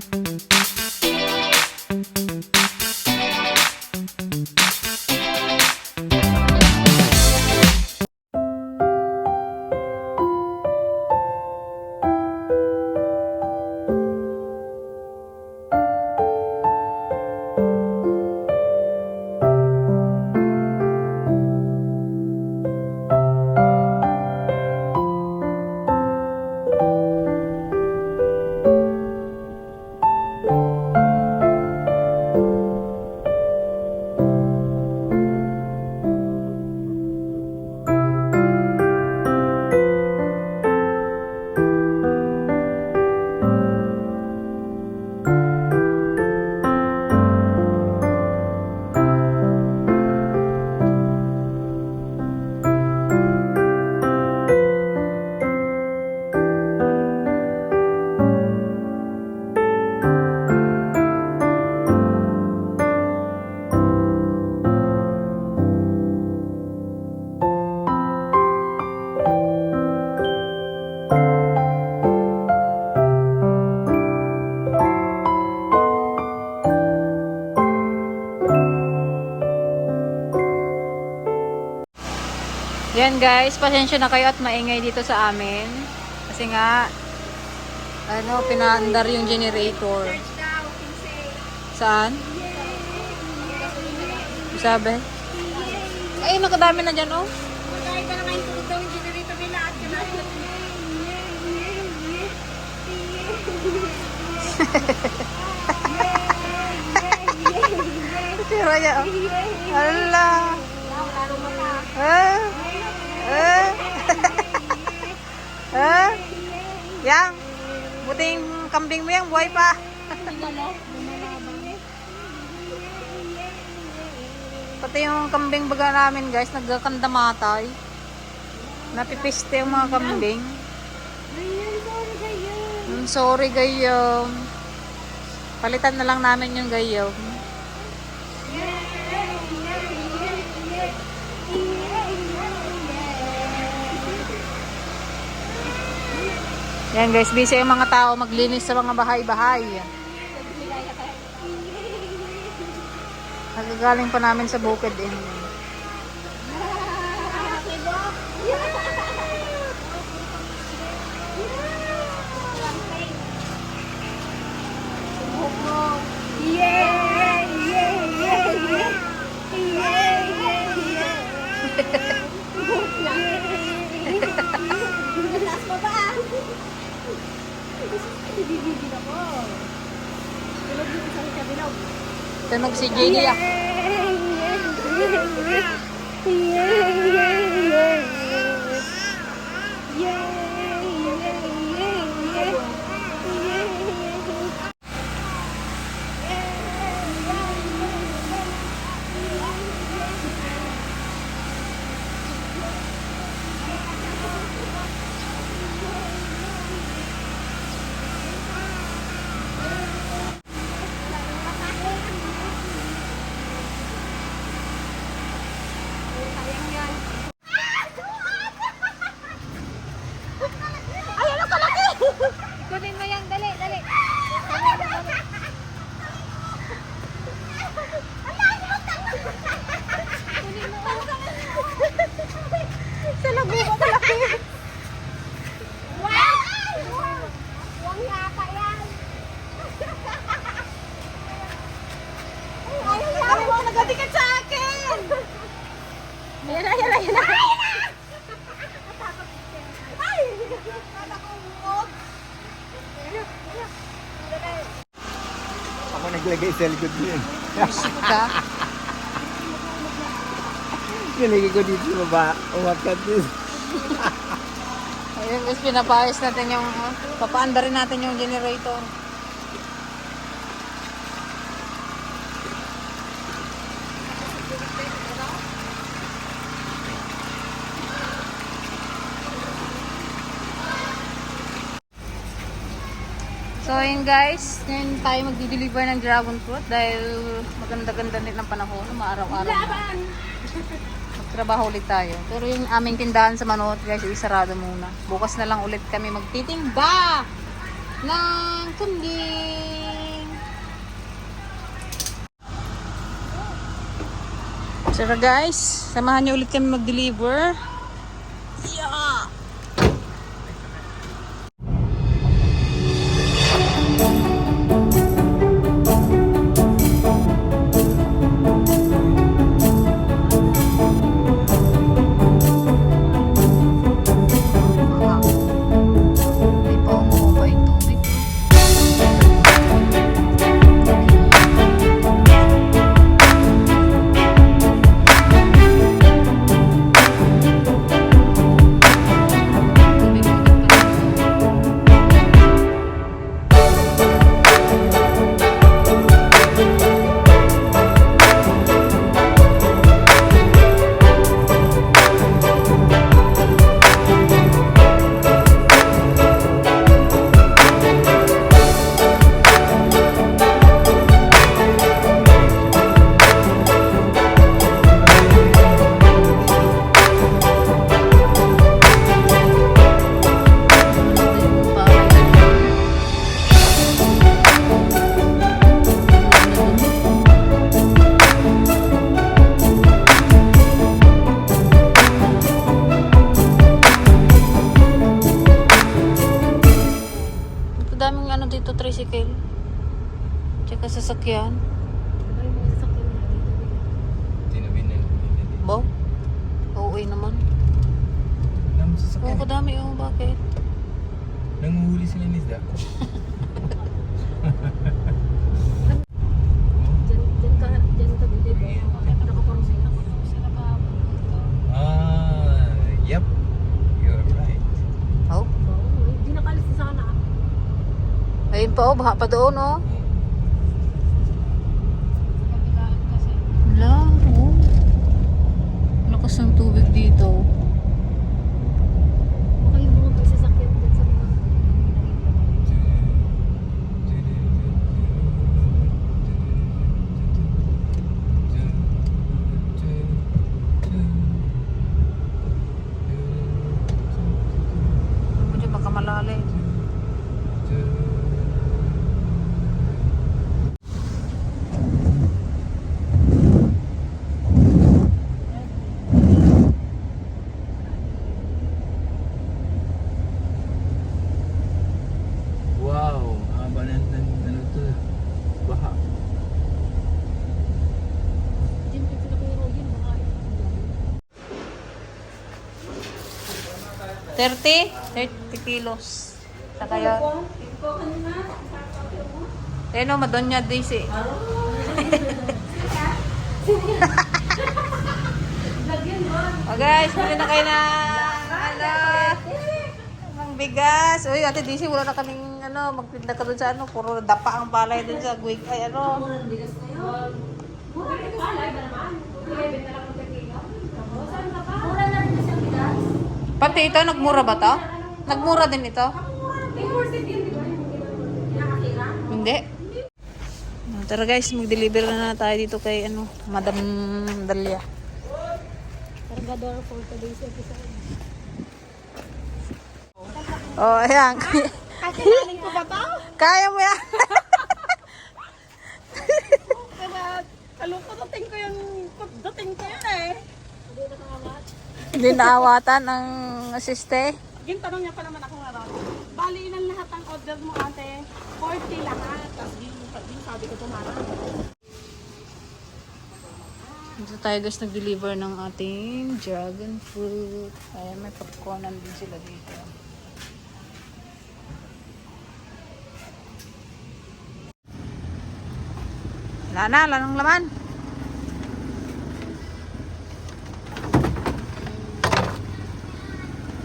Thank you. Yan guys, pasensya na kayo at maingay dito sa amin. Kasi nga, ano, pinaandar yung generator. Saan? Sabi? Ay, nakadami na dyan, oh. Tira niya, oh. Hala. Eh? Eh? eh? Yang? Buting kambing mo yang, buhay pa. Pati yung kambing baga namin guys, nagkakandamatay. Napipiste yung mga kambing. Mm, sorry gayong. Palitan na lang namin yung gayong. Yan guys, busy yung mga tao maglinis sa mga bahay-bahay. Nagagaling pa namin sa bukid din. Tunog si JD ah. Kunin mo yan, dali, dali. Sa lago ko malaki. Wow! Huwag yata yan. Ay, ayaw Sabi mo, nagatikat sa akin. Yan na, yan na, yan na. Ay! Kala ko umot. Ako naglagay sa likod yun. Ka? Nilagay ko dito sa baba. Umakat din. Ayun guys, pinapayos natin yung, uh, papaanda rin natin yung generator. So, ayun guys, ngayon tayo magdi-deliver ng dragon fruit dahil maganda-ganda din ang panahon, maaraw-araw. Laban! Magtrabaho ulit tayo. Pero yung aming tindahan sa Manot, guys, isarado muna. Bukas na lang ulit kami magtitimba ng kambing. So guys, samahan niyo ulit kami mag-deliver. Daming ano dito, tricycle. Tsaka sasakyan. Bo? Oo naman. Namun Oo, sasakyan. kadami oh. Bakit? Nanguhuli sila ni Isda. Ah, yep. You're right. Oh. Ayun pa oh, baha pa doon oh. Wala, oh. Lakas ng tubig dito. 30? 30 kilos. Sa kaya... Eh no, Madonna Daisy. oh guys, bili na kayo na ano, ng bigas. Uy, Ate Daisy, wala na kaming ano, magpinda ka dun sa ano, puro dapa ang palay dun sa guig, ay ano. Bigas na yun. Palay ba naman? Pati ito, nagmura ba to? Nagmura din ito? Hindi. Ah, Tara guys, mag-deliver na, na tayo dito kay ano, Madam Dalia. Cargador for today's episode. Oh, ayan. Kakalanin ko ba to? Kaya mo yan. Kaya, kalungko dating ko yung dating ko yun eh. Hindi naawatan ang asiste. Yung tanong niya pa naman ako nga raw. Bali ilan lahat ang order mo ate? 40 lahat. Tapos din sabi ko tumarang. Dito tayo guys nag-deliver ng ating dragon fruit. Ayan, may popcorn din sila dito. Wala na, wala nang laman.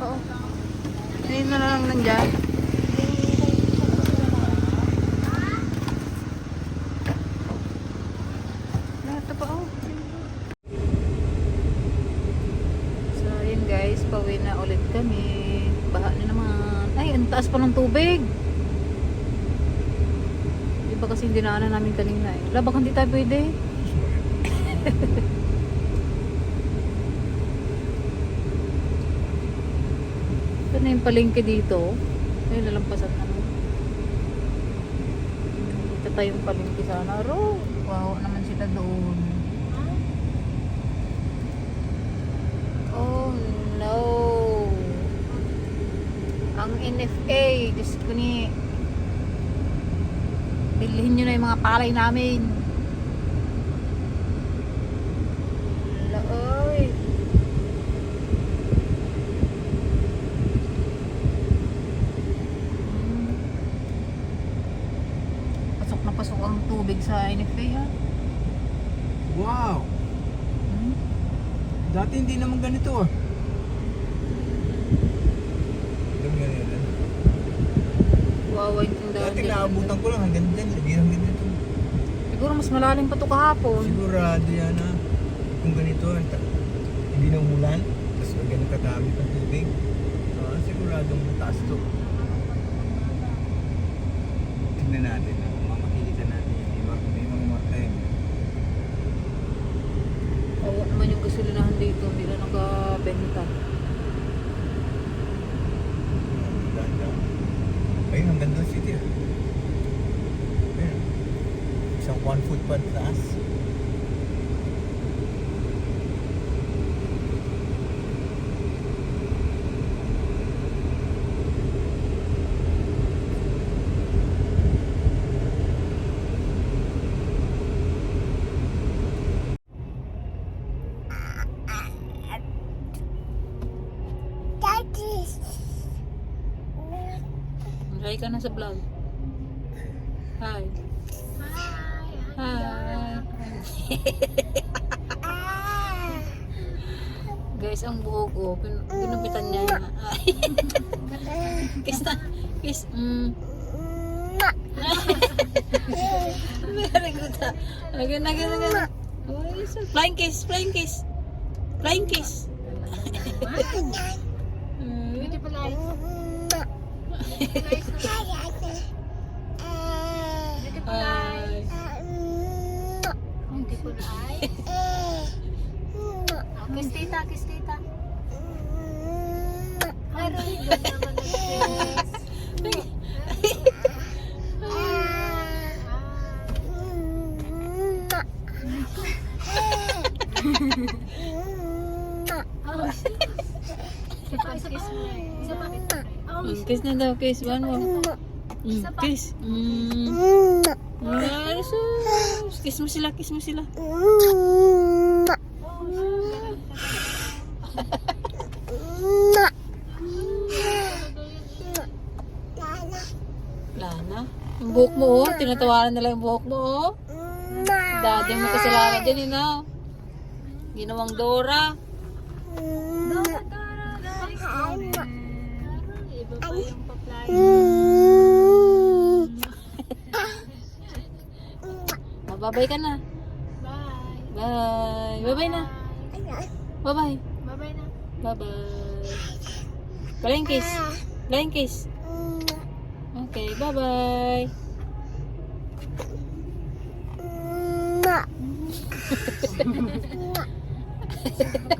Oo. Hindi na lang nandyan. Na pa oh. So, yun guys, pauwi na ulit kami. Baha na naman. Ay, ang pa ng tubig. Iba kasi hindi dinaanan namin kanina eh. Wala, baka hindi tayo pwede. Ito na yung palengke dito. Ay, lalampasan na. Ito tayong palengke sana. Ro, wow naman sila doon. Oh no. Ang NFA, Diyos ko ni. Bilhin nyo na yung mga palay namin. Laoy. Hmm. Pasok na pasok ang tubig sa NFA ha. Wow! Hmm? Naman ganito ah. Alam nga nila. Wawa yung Dati naabutan ko lang hanggang dyan. Hindi hanggang dito. Siguro mas malalim pa to kahapon. Sigurado yan ah. Kung ganito, hindi na umulan. Tapos ganun kadami pang tubig. Ah, siguradong mataas to. Tingnan natin. ah, Kung makikita natin yung iba. May mga marka yun. Oo naman yung gasolinahan dito, hindi na Ganda. Ayun, hanggang doon city ah. Ayun. Isang one foot pa taas. Hi ka na sa vlog. Hi. Hi. Guys, ang buhok ko, pin- pinupitan niya na. Kiss. Mm. Very good. Again, again, again. Flying kiss, flying kiss. Flying kiss. Beautiful eyes. Hi. Beautiful eyes. Kiss tita, kiss tita. Ay, very good naman kiss. Kiss na daw, kiss. One more. Mm, kiss. Mm. Ah, sus. Kiss mo sila, kiss mo sila. Lana. Yung buhok mo, oh. Tinatawaran nila yung buhok mo, oh. Daddy mo kasalanan dyan, yun, oh. Ginawang Dora. Dora, Dora, Dora. Mababay ka na. Bye. Bye. Bye-bye na. Bye-bye. Bye-bye na. Bye-bye. Flying kiss. Flying kiss. Okay, bye-bye.